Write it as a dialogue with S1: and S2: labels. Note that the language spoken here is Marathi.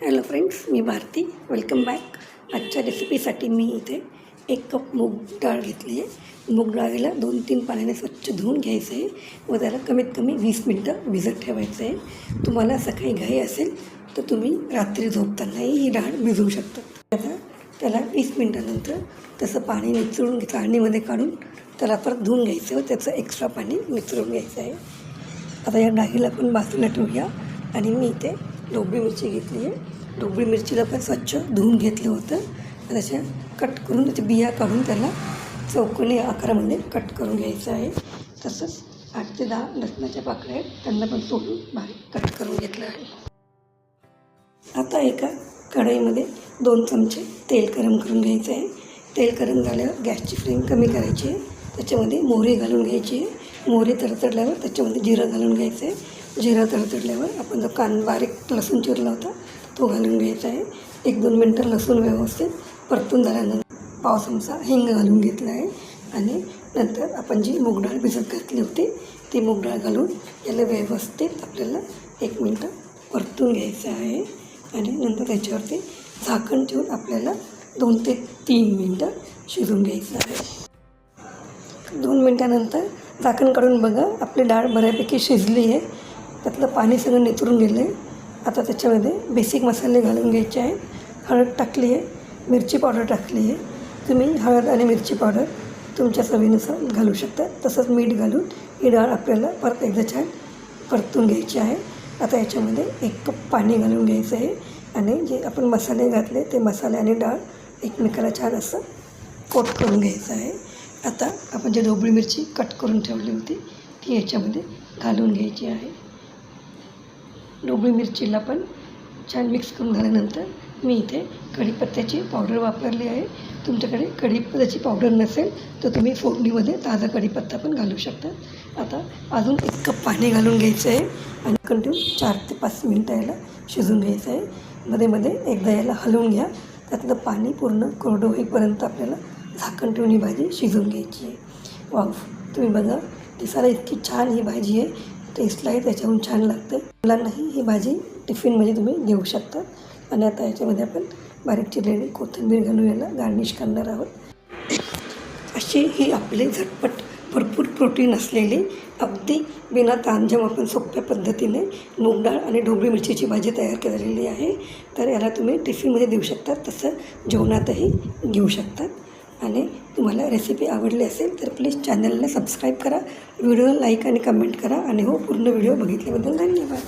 S1: हॅलो फ्रेंड्स मी भारती. वेलकम बॅक आजच्या रेसिपीसाठी मी इथे एक कप मूग डाळ घेतली आहे. मूग डाळीला दोन तीन पाण्याने स्वच्छ धुवून घ्यायचं आहे व त्याला कमीत कमी वीस मिनटं भिजत ठेवायचं आहे. तुम्हाला सकाळी घाई असेल तर तुम्ही रात्री झोपतानाही ही डाळ भिजवू शकता. आता त्याला वीस मिनटानंतर तसं पाणी निचळून चाळणीमध्ये काढून त्याला परत धुवून घ्यायचं व त्याचं एक्स्ट्रा पाणी निचळून घ्यायचं आहे. आता या डाळीला पण बाजूला ठेवूया आणि मी इथे ढोबळी मिरची घेतली आहे. ढोबळी मिरचीला पण स्वच्छ धुवून घेतलं होतं. आणि त्याच्या कट करून त्याच्या बिया काढून त्याला चौकोनी आकारामध्ये कट करून घ्यायचं आहे. तसंच आठ ते दहा लसणाच्या पाकळ्या आहेत. त्यांना पण सोडून बारीक कट करून घेतलं आहे. आता एका कढईमध्ये दोन चमचे तेल गरम करून घ्यायचं आहे. तेल गरम झाल्यावर गॅसची फ्लेम कमी करायची आहे. त्याच्यामध्ये मोहरी घालून घ्यायची आहे. मोहरी तडतडल्यावर त्याच्यामध्ये जिरं घालून घ्यायचं आहे. जिरा तडतडल्यावर आपण जो कान बारीक लसूण चिरला होता तो घालून घ्यायचा आहे. एक दोन मिनटं लसूण व्यवस्थित परतून झाल्यानंतर पाव चमचा हिंग घालून घेतला आहे. आणि नंतर आपण जी मूग डाळ भिजत घातली होती ती मूग डाळ घालून याला व्यवस्थित आपल्याला एक मिनटं परतून घ्यायचं आहे. आणि नंतर त्याच्यावरती झाकण ठेवून आपल्याला दोन ते तीन मिनटं शिजून घ्यायचं आहे. दोन मिनटानंतर झाकण काढून बघा आपली डाळ बऱ्यापैकी शिजली आहे. त्यातलं पाणी सगळं नितरून गेलं आहे आता त्याच्यामध्ये बेसिक मसाले घालून घ्यायचे आहेत. हळद टाकली आहे. मिरची पावडर टाकली आहे. तुम्ही हळद आणि मिरची पावडर तुमच्या चवीनुसार घालू शकता. तसंच मीठ घालून ही डाळ आपल्याला परत एकदा छान परतून घ्यायची आहे. आता याच्यामध्ये एक कप पाणी घालून घ्यायचं आहे. आणि जे आपण मसाले घातले ते मसाले आणि डाळ एकमेकाला छान असं कोट करून घ्यायचं आहे. आता आपण जे ढोबळी मिरची कट करून ठेवली होती ती याच्यामध्ये घालून घ्यायची आहे. ढोबळी मिरचीला पण छान मिक्स करून झाल्यानंतर मी इथे कढीपत्त्याची पावडर वापरली आहे. तुमच्याकडे कढीपत्त्याची पावडर नसेल तर तुम्ही फोडणीमध्ये ताजा कढीपत्ता पण घालू शकता. आता अजून एक कप पाणी घालून घ्यायचं आहे आणि कंटिन्यू चार ते पाच मिनटं याला शिजून घ्यायचं आहे. मध्ये मध्ये एकदा याला हलवून घ्या. त्यातलं पाणी पूर्ण कोरडं होईपर्यंत आपल्याला झाकण ठेवून ही भाजी शिजवून घ्यायची आहे. वाव तुम्ही बघा दिसायला इतकी छान ही भाजी आहे. टेस्टलाही त्याच्याहून छान लागते. मुलांनाही ही भाजी टिफिनमध्ये तुम्ही घेऊ शकता. आणि आता याच्यामध्ये आपण बारीक चिरलेली कोथिंबीर घालून याला गार्निश करणार आहोत. अशी ही आपली झटपट भरपूर प्रोटीन असलेली अगदी बिना तांजम आपण सोप्या पद्धतीने मूग डाळ आणि ढोबळी मिरचीची भाजी तयार केलेली आहे. तर याला तुम्ही टिफिनमध्ये देऊ शकतात तसं जेवणातही घेऊ शकतात. आणि तुम्हाला रेसिपी आवडली असेल तर प्लीज चॅनलला सबस्क्राईब करा. व्हिडिओ लाईक आणि कमेंट करा. आणि हो पूर्ण व्हिडिओ बघितल्याबद्दल धन्यवाद.